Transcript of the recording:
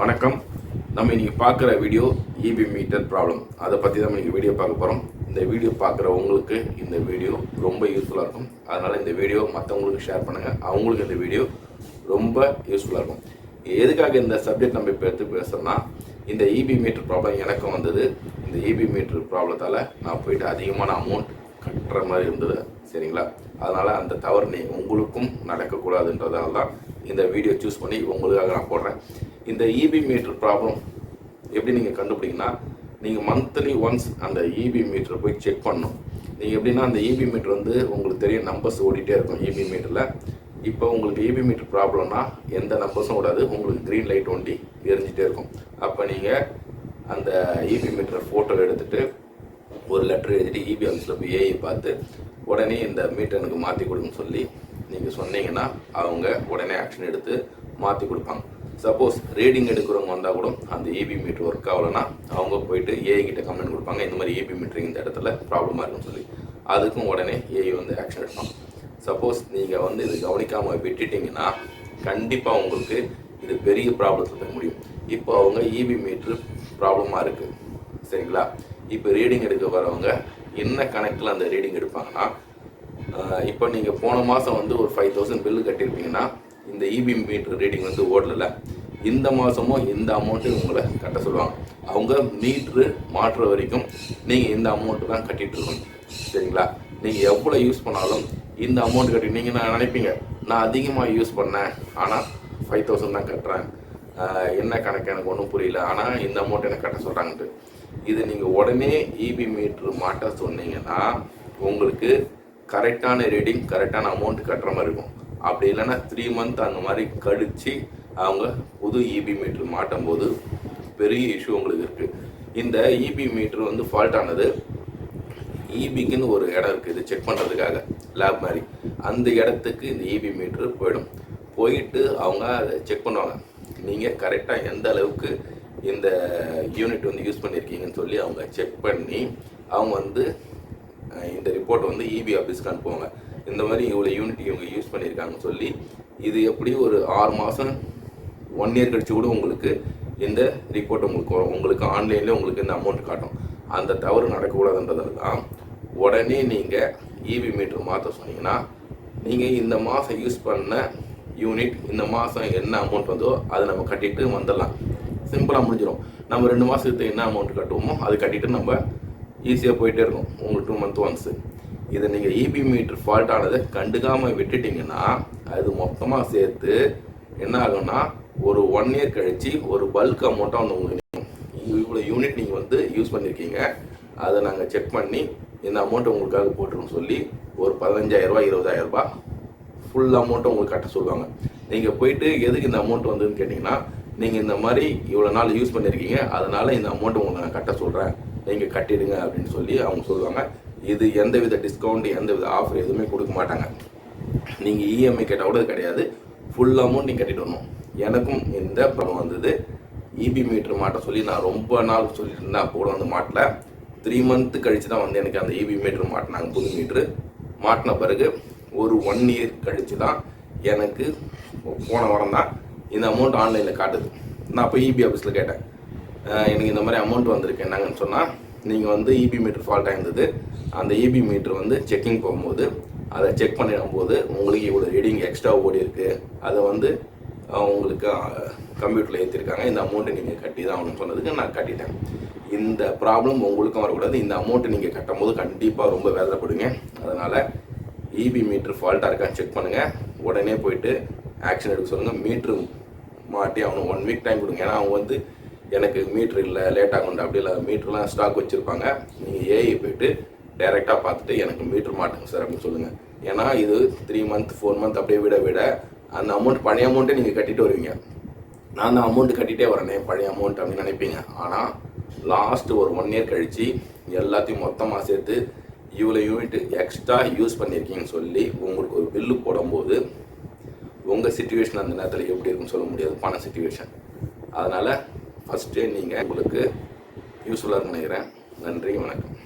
வணக்கம். நம்ம இன்றைக்கி பார்க்குற வீடியோ இபி மீட்டர் ப்ராப்ளம் அதை பற்றி தான் இன்றைக்கி வீடியோ பார்க்க போகிறோம் இந்த வீடியோ பார்க்குற உங்களுக்கு இந்த வீடியோ ரொம்ப யூஸ்ஃபுல்லாக இருக்கும். அதனால் இந்த வீடியோ மற்றவங்களுக்கு ஷேர் பண்ணுங்கள் அவங்களுக்கு இந்த வீடியோ ரொம்ப யூஸ்ஃபுல்லாக இருக்கும். எதுக்காக இந்த சப்ஜெக்ட் நம்ம இப்போ எடுத்து பேசுகிறோம்னா இந்த இபி மீட்டர் ப்ராப்ளம் எனக்கும் வந்தது. இந்த இபி மீட்டர் ப்ராப்ளத்தால் நான் போயிட்டு அதிகமான அமௌண்ட் கட்டுற மாதிரி இருந்தது. சரிங்களா? அதனால் அந்த தவறு நீ உங்களுக்கும் நடக்கக்கூடாதுன்றதால தான் இந்த வீடியோ சூஸ் பண்ணி உங்களுக்காக நான் போடுறேன். இந்த இபி மீட்டர் ப்ராப்ளம் எப்படி நீங்கள் கண்டுபிடிங்கன்னா நீங்கள் மந்த்லி ஒன்ஸ் அந்த இபி மீட்டரை போய் செக் பண்ணணும். நீங்கள் எப்படின்னா அந்த இபி மீட்டர் வந்து உங்களுக்கு தெரியும் நம்பர்ஸ் ஓடிட்டே இருக்கும் இபி மீட்டரில் இப்போ உங்களுக்கு இபி மீட்டர் ப்ராப்ளம்னா எந்த நம்பர்ஸும் ஓடாது உங்களுக்கு க்ரீன் லைட் ஒண்டி எரிஞ்சிட்டே இருக்கும். அப்போ நீங்கள் அந்த இபி மீட்டரை ஃபோட்டோ எடுத்துகிட்டு ஒரு லெட்டர் எழுதிட்டு இபி ஆஃபீஸில் போய் ஏஐ பார்த்து உடனே இந்த மீட்டர் எனக்கு மாற்றி கொடுங்கன்னு சொல்லி நீங்கள் சொன்னீங்கன்னா அவங்க உடனே ஆக்ஷன் எடுத்து மாற்றி கொடுப்பாங்க. சப்போஸ் ரீடிங் எடுக்கிறவங்க வந்தால் கூட அந்த இபி மீட்டர் ஒர்க் ஆகலைன்னா அவங்க போயிட்டு ஏஐ கிட்ட கம்ப்ளைண்ட் கொடுப்பாங்க. இந்த மாதிரி ஏபி மீட்டர் இந்த இடத்துல ப்ராப்ளமாக இருக்குன்னு சொல்லி. அதுக்கும் உடனே ஏஐ வந்து ஆக்ஷன் எடுப்பாங்க சப்போஸ் நீங்கள் வந்து இது கவனிக்காமல் விட்டுட்டீங்கன்னா கண்டிப்பாக உங்களுக்கு இது பெரிய ப்ராப்ளத்தில் போய் முடியும். இப்போ அவங்க இபி மீட்ரு ப்ராப்ளமாக இருக்குது சரிங்களா? இப்போ ரீடிங் எடுக்க வரவங்க என்ன கணக்கில் அந்த ரீடிங் எடுப்பாங்கன்னா இப்போ நீங்கள் போன மாதம் வந்து ஒரு ஃபைவ் தௌசண்ட் பில்லு கட்டியிருப்பீங்கன்னா இந்த இபிஎம் மீட்டர் ரீடிங் வந்து ஓடலை இந்த மாதமும் இந்த அமௌண்ட்டு உங்களை கட்ட சொல்லுவாங்க. அவங்க மீட்ரு மாற்றுற வரைக்கும் நீங்கள் இந்த அமௌண்ட்டு தான் கட்டிட்டு இருக்கணும். சரிங்களா? நீங்கள் எவ்வளோ யூஸ் பண்ணாலும் இந்த அமௌண்ட் கட்டி நீங்கள் நான் நினைப்பீங்க. நான் அதிகமாக யூஸ் பண்ணேன். ஆனால் ஃபைவ் தௌசண்ட் தான் கட்டுறேன். என்ன கணக்கு? எனக்கு ஒன்றும் புரியல. ஆனால் இந்த அமௌண்ட் எனக்கு கட்ட சொல்கிறாங்கன்ட்டு இது நீங்கள் உடனே இபி மீட்ரு மாட்ட சொன்னீங்கன்னா உங்களுக்கு கரெக்டான ரீடிங் கரெக்டான அமௌண்ட் கட்டுற மாதிரி இருக்கும். அப்படி இல்லைன்னா த்ரீ மந்த் அந்த மாதிரி கழித்து அவங்க புது இபி மீட்ரு மாட்டும் போது பெரிய இஷ்யூ உங்களுக்கு இருக்குது இந்த இபி மீட்ரு வந்து ஃபால்ட் ஆனது இபிக்குன்னு ஒரு இடம் இருக்குது இது செக் பண்ணுறதுக்காக லேப் மாதிரி. அந்த இடத்துக்கு இந்த இபி மீட்ரு போயிடும். போயிட்டு அவங்க அதை செக் பண்ணுவாங்க. நீங்கள் கரெக்டாக எந்த அளவுக்கு இந்த யூனிட் வந்து யூஸ் பண்ணியிருக்கீங்கன்னு சொல்லி அவங்க செக் பண்ணி அவங்க வந்து இந்த ரிப்போர்ட் வந்து இபி ஆஃபீஸ்க்கு அனுப்புவாங்க. இந்த மாதிரி இவ்வளோ யூனிட் இவங்க யூஸ் பண்ணியிருக்காங்கன்னு சொல்லி இது எப்படி ஒரு ஆறு மாதம் ஒன் இயர் கழிச்சு கூட உங்களுக்கு இந்த ரிப்போர்ட் உங்களுக்கு வரும். உங்களுக்கு ஆன்லைன்லேயே உங்களுக்கு இந்த அமௌண்ட் காட்டும். அந்த தவறு நடக்கக்கூடாதுன்றதால தான் உடனே நீங்கள் இவி மீட்டர் மாற்ற சொன்னீங்கன்னா நீங்கள் இந்த மாதம் யூஸ் பண்ண யூனிட் இந்த மாதம் என்ன அமௌண்ட் வந்தோ அதை நம்ம கட்டிட்டு வந்துடலாம். சிம்பிளாக முடிஞ்சிடும். நம்ம ரெண்டு மாதத்துக்கு என்ன அமௌண்ட் கட்டுவோமோ அது கட்டிட்டு நம்ம ஈஸியாக போயிட்டே இருக்கும். உங்களுக்கு டூ மந்த் ஒன்ஸு இதை நீங்கள் இபி மீட்டர் ஃபால்ட் ஆனதை கண்டுக்காமல் விட்டுட்டீங்கன்னா அது மொத்தமாக சேர்த்து என்ன ஆகும்னா ஒரு ஒன் இயர் கழித்து ஒரு பல்க் அமௌண்ட்டாக ஒன்று உங்களுக்கு இவ்வளோ யூனிட் நீங்கள் வந்து யூஸ் பண்ணியிருக்கீங்க அதை நாங்கள் செக் பண்ணி இந்த அமௌண்ட்டை உங்களுக்காக போட்டுருன்னு சொல்லி ஒரு பதினஞ்சாயிரரூபா இருபதாயிரரூபா ஃபுல் அமௌண்ட்டை உங்களுக்கு கட்ட சொல்லுவாங்க. நீங்கள் போயிட்டு எதுக்கு இந்த அமௌண்ட் வந்ததுன்னு கேட்டிங்கன்னா நீங்கள் இந்த மாதிரி இவ்வளோ நாள் யூஸ் பண்ணியிருக்கீங்க அதனால் இந்த அமௌண்ட்டை உங்களுக்கு நான் கட்ட சொல்கிறேன் நீங்கள் கட்டிடுங்க அப்படின்னு சொல்லி அவங்க சொல்லுவாங்க. இது எந்த வித டிஸ்கவுண்ட் எந்த வித ஆஃபர் எதுவுமே கொடுக்க மாட்டாங்க. நீங்கள் இஎம்ஐ கேட்டால் கூட கிடையாது. ஃபுல் அமௌண்ட் நீங்கள் கட்டிட்டு வரணும். எனக்கும் இந்த பணம் வந்தது. இபி மீட்டர் மாட்ட சொல்லி நான் ரொம்ப நாள் சொல்லிட்டு இருந்தேன். கூட வந்து மாட்டல. த்ரீ மந்த்து கழித்து தான் வந்து எனக்கு அந்த இபி மீட்டர் மாட்டினாங்க புது மீட்ரு மாட்டின பிறகு ஒரு ஒன் இயர் கழித்து தான் எனக்கு போன வாரம் தான் இந்த அமௌண்ட் ஆன்லைனில் காட்டுது. நான் அப்போ இபி ஆஃபீஸில் கேட்டேன். எனக்கு இந்த மாதிரி அமௌண்ட் வந்திருக்கு என்னங்கன்னு சொன்னால் நீங்கள் வந்து இபி மீட்ரு ஃபால்ட்டாக இருந்தது அந்த இபி மீட்ரு வந்து செக்கிங் போகும்போது அதை செக் பண்ணிடும்போது உங்களுக்கு இவ்வளோ ரீடிங் எக்ஸ்ட்ரா ஓடி இருக்குது அதை வந்து உங்களுக்கு கம்ப்யூட்டரில் ஏற்றிருக்காங்க இந்த அமௌண்ட்டை நீங்கள் கட்டி தான் ஆகணும்னு சொன்னதுக்கு நான் கட்டிட்டேன். இந்த ப்ராப்ளம் உங்களுக்கும் வரக்கூடாது. இந்த அமௌண்ட்டை நீங்கள் கட்டும் போது கண்டிப்பாக ரொம்ப வேதனைப்படுங்க. அதனால் இபி மீட்ரு ஃபால்ட்டாக இருக்கான்னு செக் பண்ணுங்கள் உடனே போயிட்டு ஆக்ஷன் எடுக்க சொல்லுங்கள் மீட்ரு மாட்டி அவனுக்கு ஒன் வீக் டைம் கொடுங்க. ஏன்னா அவங்க வந்து எனக்கு மீட்ரு இல்லை லேட்டாக கொண்டு அப்படி இல்லை. மீட்ருலாம் ஸ்டாக் வச்சுருப்பாங்க. நீங்கள் ஏஐ போயிட்டு டைரெக்டாக பார்த்துட்டு எனக்கு மீட்ரு மாட்டுங்க சார் அப்படின்னு சொல்லுங்கள் ஏன்னா இது த்ரீ மந்த் ஃபோர் மந்த் அப்படியே விட விட அந்த அமௌண்ட் பழைய அமௌண்ட்டே நீங்கள் கட்டிட்டு வருவீங்க. நான் தான் அமௌண்ட் கட்டிகிட்டே வரேனே பழைய அமௌண்ட் அப்படின்னு நினைப்பீங்க. ஆனால் லாஸ்ட் ஒரு ஒன் இயர் கழித்து எல்லாத்தையும் மொத்தமாக சேர்த்து இவ்வளோ யூனிட் எக்ஸ்ட்ரா யூஸ் பண்ணியிருக்கீங்கன்னு சொல்லி உங்களுக்கு ஒரு பில்லு போடும்போது உங்கள் சுச்சுவேஷன் அந்த நேரத்தில் எப்படி இருக்குன்னு சொல்ல முடியாது. பண சுச்சுவேஷன் அதனால் ஃபஸ்ட்டு நீங்கள் உங்களுக்கு யூஸ்ஃபுல்லாக இருக்குன்னு நினைக்கிறேன். நன்றி வணக்கம்.